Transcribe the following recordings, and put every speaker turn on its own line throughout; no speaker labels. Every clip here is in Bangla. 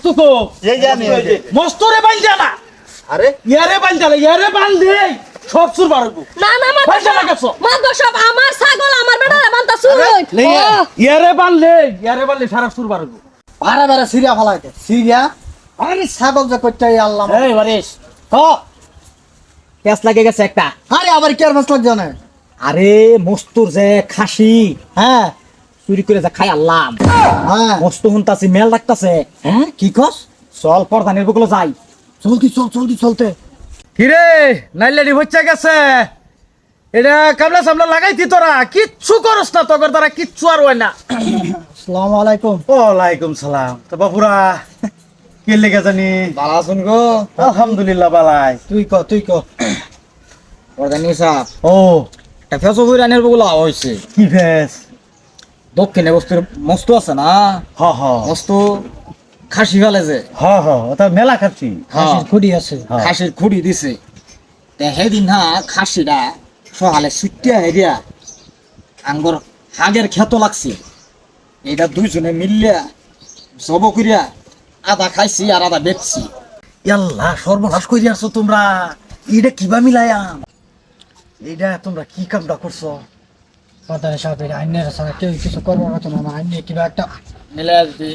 মস্তু
এই যে।
মস্তু রে বান জানা
আরে?
ইয়ারে বান জানা ইয়ারে বান দে। সব সুর বাড়বো
না না মা
পয়সা লাগাচ্ছ?
মা তো সব আমার ছাগল আমার বান্তা শুন
ইয়ারে বানলে ইয়ারে বানলে সারা সুর বাড়বো
ভাড়া ভাড়া সিরিয়া ফলাইতে। সিরিয়া? আরে ছাগল যে করতে আল্লাহ
এই বারিশ ক লাগে গেছে একটা।
আরে আবার কি আর মাছ লাগছে না
আরে মস্তুর যে খাসি
হ্যাঁ?
চুরি করে যা খাই আল্লাম।
হ্যাঁ।
মস্তু হুনতাছি মেল রাখতাছে
হ্যাঁ? কি কস?
চল পর্দানের বুকলো যাই।
চলতি চল চলতি চলতে।
কিরে নাইলেডি হচ্ছে গেছে। এটা কামলা সামলা লাগাইতি তোরা? কিচ্ছু করস না তোর তারা কিচ্ছু আর হয় না।
আসসালামু আলাইকুম।
ওয়ালাইকুম সালাম। তো বাপুরা কি লেগে জানি?
ভালো আছেন গো।
আলহামদুলিল্লাহ বালাই।
তুই ক তুই ক।
পর্দানি সাপ।
ও।
একটা ফেসো বুড়ানের বুকলো হয়েছে
কি ভেস
দক্ষিণে বস্তুর মস্তু আছে না?
হ হ।
মস্তু খাসি ফেলে যে।
হ হ ওটা মেলা খাচ্ছি।
হাসির খুঁড়ি আছে।
খাসির খুঁড়ি দিছে। তে সেদিন হা খাসিটা সহালে সুটিয়া হেরিয়া আঙ্গর হাগের ক্ষেত লাগছে। এটা দুইজনে মিললিয়া জব করিয়া আধা খাইছি আর আধা বেচছি
ইয়াল্লা সর্বনাশ করি আছো তোমরা। এটা কিবা মিলায়াম এইটা তোমরা কি কামটা করছ?
সাথে আইনের সাথে কেউ কিছু করব না তোমার আইনে কিবা একটা
মিলে যদি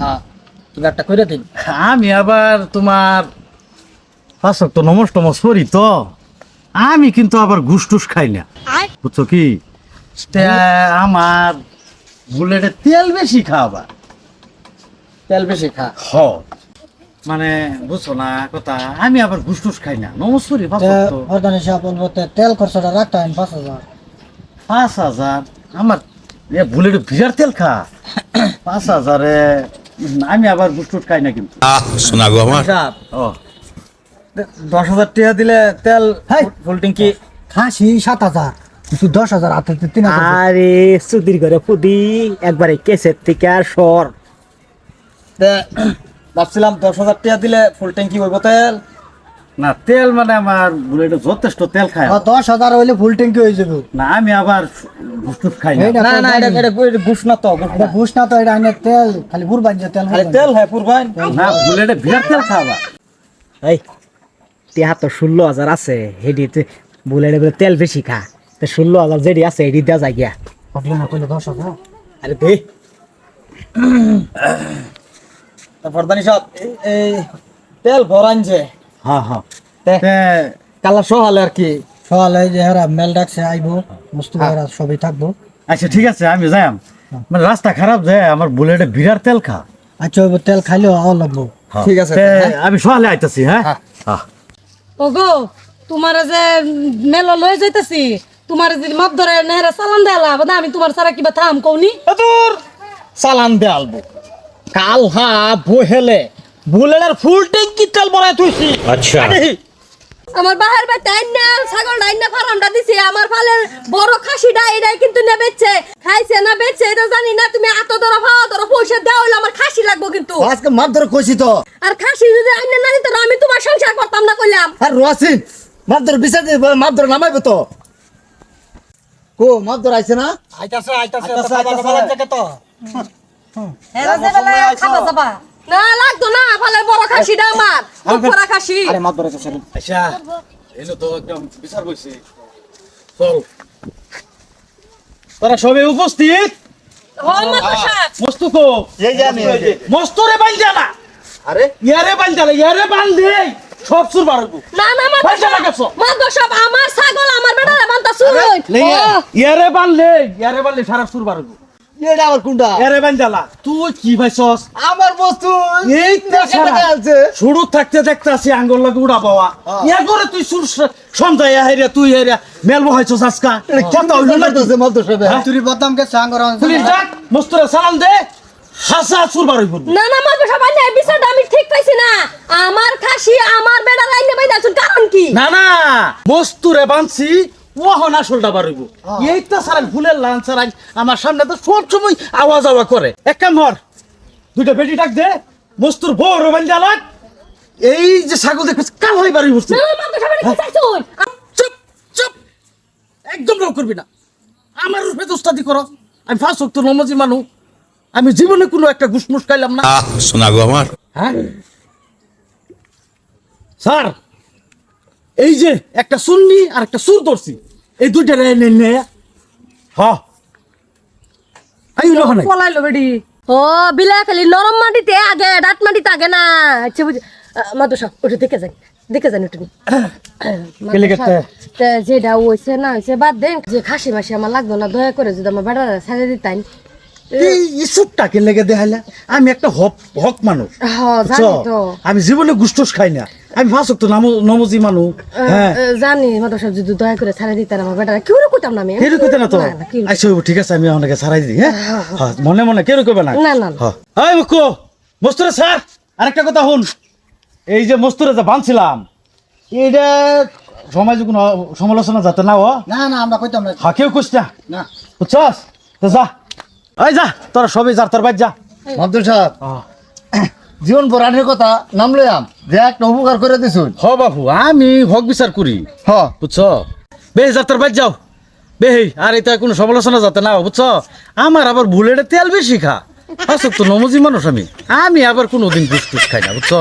হ্যাঁ কিবা একটা করে দিন।
আমি আবার তোমার পাশক তো নমস টমস করি তো। আমি কিন্তু আবার ঘুষ টুস খাই না। বুঝছ কি? আমার বুলেটে তেল বেশি খাওয়া
তেল বেশি খা।
হ। মানে বুঝছ না কথা আমি আবার ঘুষ টুস খাই না। নমস করি পাঁচক তো
অর্ধানি সাহেব বলব তেল খরচটা রাখতে হয় পাঁচ হাজার।
পাঁচ হাজার। আমার এ বুলেটে বিরাট তেল খা। পাঁচ হাজারে আমি আবার টুস খাই না কিন্তু।
শোনা গো আমার।
ও।
দশ হাজার টাকা দিলে তেল
হেই।
ফুল ট্যাঙ্কি।
খাসি সাত হাজার কিছু দশ হাজার হাতে তিন হাজার
আরে সুদির ঘরে ফুদি একবারে কেসের থেকে আর সর। ভাবছিলাম দশ হাজার টাকা দিলে ফুল ট্যাঙ্কি হইব তেল।
না তেল মানে আমার বুলেটে যথেষ্ট তেল খায়।
আর দশ হাজার হইলে ফুল ট্যাঙ্কি হয়ে যাবে।
না আমি আবার ঘুষ খাই না।
না এটা এটা ঘুষ না তো
এটা ঘুষ না তো এটা আইনের তেল খালি বুড় বাঞ্জে তেল
খালি তেল হয় পুরবাই
না বুলেটে বিরাট তেল খাওয়া।
এই টিহা তো ষোলো হাজার আছে হেডি বুলেটে বলে তেল বেশি খা। তো ষোলো হাজার যেডি আছে হেডি দেওয়া যায় গিয়া।
ভাবলে না কইলে দশ হাজার?
আরে দে। তারপর দানি সব এই তেল ভরান যে।
হ্যাঁ হ্যাঁ।
কালা সহালে আর কি?
সকালে যে হেরা মেল ডাকছে আইবো মুস্তু ভাইরা সবই থাকব।
আচ্ছা ঠিক আছে আমি যাইম মানে রাস্তা খারাপ যায় আমার বুলেটে বিরাট তেল খা।
আচ্ছা ওই তেল খাইলেও আও লাগবো।
হ্যাঁ।
ঠিক আছে, হ্যাঁ।
আমি সকালে আইতাছি হ্যাঁ? হ্যাঁ।
ওগো তোমার যে মেলো লয়ে যাইতাছি তোমার যদি মাপ ধরে নেহরা চালান দেলা বাদা আমি তোমার সারা কিবা থাম কওনি?
তোর চালান দে কাল হা বহেলে। বুলেটের ফুল ট্যাঙ্কি তেল ভরাই তুইছি।
আচ্ছা।
আমার বাহার বাড়িতে আইনা ছাগল আইনা ফার্মটা দিছে আমার ফালের বড় খাসিটা এটাই কিন্তু না বেচছে। খাইছে না বেচছে এটা জানি না তুমি এত ধরো খাওয়া ধরো পয়সা দেওয়া হইলে আমার খাসি লাগবো কিন্তু।
আজকে মাপ ধরে কইছি তো।
আর খাসি যদি আইনা না দিত আমি তোমার সংসার করতাম না কইলাম।
আর রোয়াসিন মাপ ধরে বিচার মাপ ধরে নামাইবো তো। কো মাপ ধরে আইছে না?
আইতাছে আইতাছে
আইতাছে, আইতাছে।
তো?
হেরা যে বেলা খাবা। যাবা না লাগতো না ফালের বড় খাসিটা আমার। বড় খাসি।
আরে মাত ধরে গেছে
আচ্ছা এলো তো একদম বিচার বইছে চল। তোরা সবে উপস্থিত? মস্তু। মস্তু রে জানা
আরে?
ইয়ারে জানা ইয়ারে দে সব সুর বাড়বো
না না মা
পয়সা লাগাচ্ছ?
মা গো সব আমার ছাগল আমার
ইয়ারে ইয়ারে সারা সুর বাড়বো
এটা আবার কোনটা?
ইয়ারে বান তুই কি ভাইছস?
আমার বস্তু
এই
আছে
শুরু থাকতে দেখতে আছি আঙ্গুল লাগে উড়া বাবা ইয়া করে তুই সুর সন্ধ্যায় হেরিয়া তুই হেরিয়া মেল বহাইছস আজকা। কথা হইল না
লাগতেছে মাপ সবে তুই বদনাম কে সাঙ্গর
পুলিশ ডাক মস্তুরে সালাম দে হাসা সুর বাড়বো
না আমি ঠিক পাইছি না। আমার খাসি আমার আইনা বাইনা কারণ কি?
না না মস্তুরে বানছি ওহন আসলটা বাড়িব এইটা সারা ভুলের লাঞ্চার আমার সামনে তো সব সময় আওয়াজ আওয়া করে। এক কাম হর দুইটা বেটি ডাক দে মস্তুর বড় বান জ্বালাক এই যে ছাগল দেখছিস কাল হয়ে বাড়ি চুপ চুপ। একদম রাও করবি না। আমার রূপে দোস্তাদি করো। আমি ফার্স্ট হক্ত নমজি মানু। আমি জীবনে কোনো একটা ঘুষমুস খাইলাম না।
আহ শোনা গো আমার।
হ্যাঁ। স্যার এই যে একটা সুন্নি আর একটা সুর ধরছি এই দুইটা রে নে নে। হ। আইলো ওখানে
পলাইলো বেডি। ও বিলা খালি নরম মাটিতে আগে ডাট মাটিতে আগে না। আচ্ছা বুঝি মাদুসা ওটা দেখে যাই দেখে যান ওটা যেটা হয়েছে না হয়েছে বাদ দেন যে খাসি মাসি আমার লাগতো না দয়া করে যদি আমার বেড়া দিতেন।
এই ইসুপটাকে লেগে দেখাইলা আমি একটা হক হক মানুষ।
হ জানি
বুঝছ?
তো।
আমি জীবনে গুষ্টুস খাই না। আমি ফাঁসক তো নাম নমজি মানুষ হ্যাঁ।
জানি মাদুসা যদি দয়া করে ছেড়ে দিতেন আমার বেড়া কেউ কইতাম না আমি
কেউ কইতে না তো? আচ্ছা ঠিক আছে আমি আপনাকে সারাই দিই হ্যাঁ? হ্যাঁ, মনে মনে কেউ কইবে না?
না, না।
হ্যাঁ। এই মুকু মস্তুরে স্যার আরেকটা কথা শুন। এই যে মস্তুরে যে বানছিলাম এইটা সমাজে কোনো সমালোচনা যাতে না ও।
না না আমরা কইতাম না।
হ্যাঁ কেউ কুস না।
না।
বুঝছস? তো যা। এই যা তোরা সবাই যার তোর বাদ যা।
মাদ্দর সাহেব জীবন বরানের কথা নাম লইয়াম যে একটা উপকার করে দিছুন
হ বাবু আমি হক বিচার করি।
হ।
বুঝছ? বে যার তোর বাদ যাও। বে আর এটা কোনো সমালোচনা যাতে না বুঝছ? আমার আবার বুলেটে তেল বেশি খা। আসক তো নমজি মানুষ আমি। আমি আবার কোনোদিন ঘুষ টুস খাই না বুঝছ?